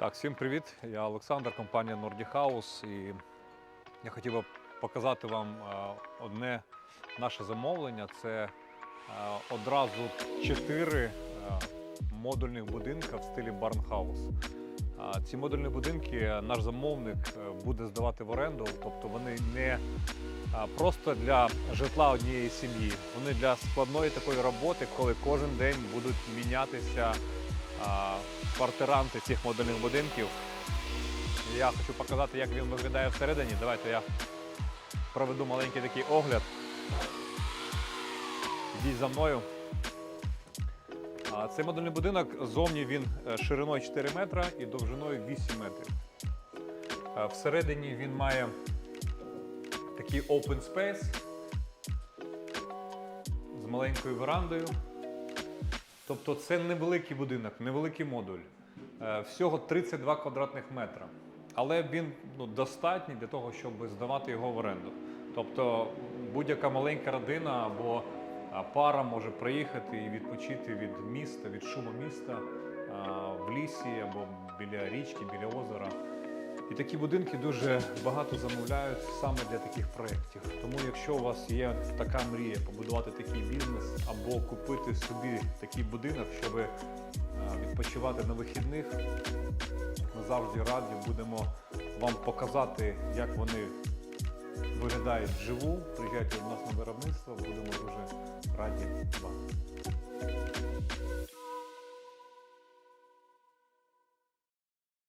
Так, всім привіт. Я Олександр, компанія Nordic House. І я хотів би показати вам е, одне наше замовлення. Це е, одразу чотири е, модульних будинка в стилі Барнхаус. Ці модульні будинки наш замовник буде здавати в оренду, тобто вони не просто для житла однієї сім'ї, вони для складної такої роботи, коли кожен день будуть мінятися квартиранти цих модульних будинків. Я хочу показати, як він виглядає всередині. Давайте я проведу маленький такий огляд. Йдіть за мною. Цей модульний будинок зовні він е, шириною 4 метра і довжиною 8 метрів. Всередині він має такий open space з маленькою верандою. Тобто це невеликий будинок, невеликий модуль. Е, Всього 32 квадратних метра. Але він ну, достатній для того, щоб здавати його в оренду. Тобто будь-яка маленька родина або пара може приїхати і відпочити від міста, від шуму міста в лісі або біля річки, біля озера. Такі будинки дуже багато замовляють саме для таких проєктів. Тому якщо у вас є така мрія побудувати такий бізнес або купити собі такий будинок, щоб е, відпочивати на вихідних, ми завжди раді будемо вам показати, як вони виглядають вживу. Приїжджайте до нас на виробництво, будемо дуже раді вам.